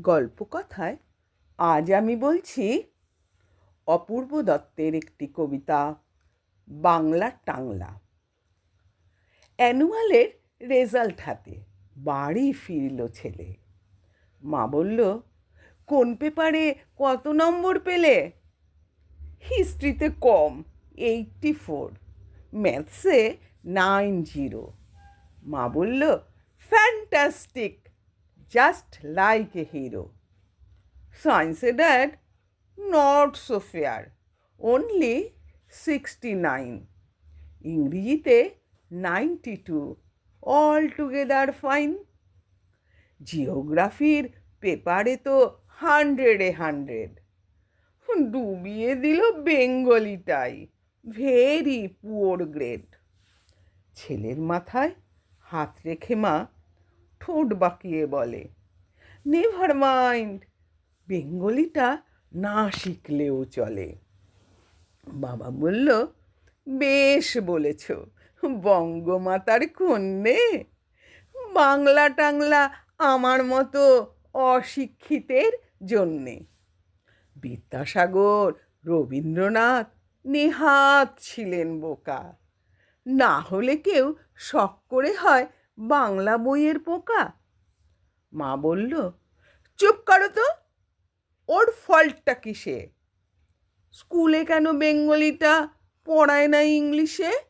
গল্পকথায় আজ আমি বলছি অপূর্ব দত্তের একটি কবিতা, বাংলা টাংলা। অ্যানুয়ালের রেজাল্ট হাতে বাড়ি ফিরল ছেলে। মা বলল, কোন পেপারে কত নম্বর পেলে? হিস্ট্রিতে কম, এইটটি ফোর, ম্যাথসে নাইন জিরো। মা বলল, ফ্যান্টাস্টিক লাইক এ হিরো সায়েন্সে dad not so fair only sixty nine ইংরেজিতে ninety two all together fine জিওগ্রাফির পেপারে তো হান্ড্রেডে হান্ড্রেড ডুবিয়ে দিল বেঙ্গলিটাই ভেরি পুয়ার গ্রেড ছেলের মাথায় হাত রেখে মা ঠোঁট বাঁকিয়ে বলে নেভার মাইন্ড বেঙ্গলিটা না শিখলেও চলে। বাবা বলল, বেশ বলেছ, বঙ্গমাতার কন্যে বাংলা টাংলা আমার মতো অশিক্ষিতের জন্যে। বিদ্যাসাগর, রবীন্দ্রনাথ নেহাত ছিলেন বোকা। না হলে কেউ শখ করে হয় বাংলা বইয়ের পোকা? মা বলল, চুপ করো তো, ওর ফল্টটা কিসে? স্কুলে কেন বেঙ্গলিটা পড়ায় না ইংলিশে?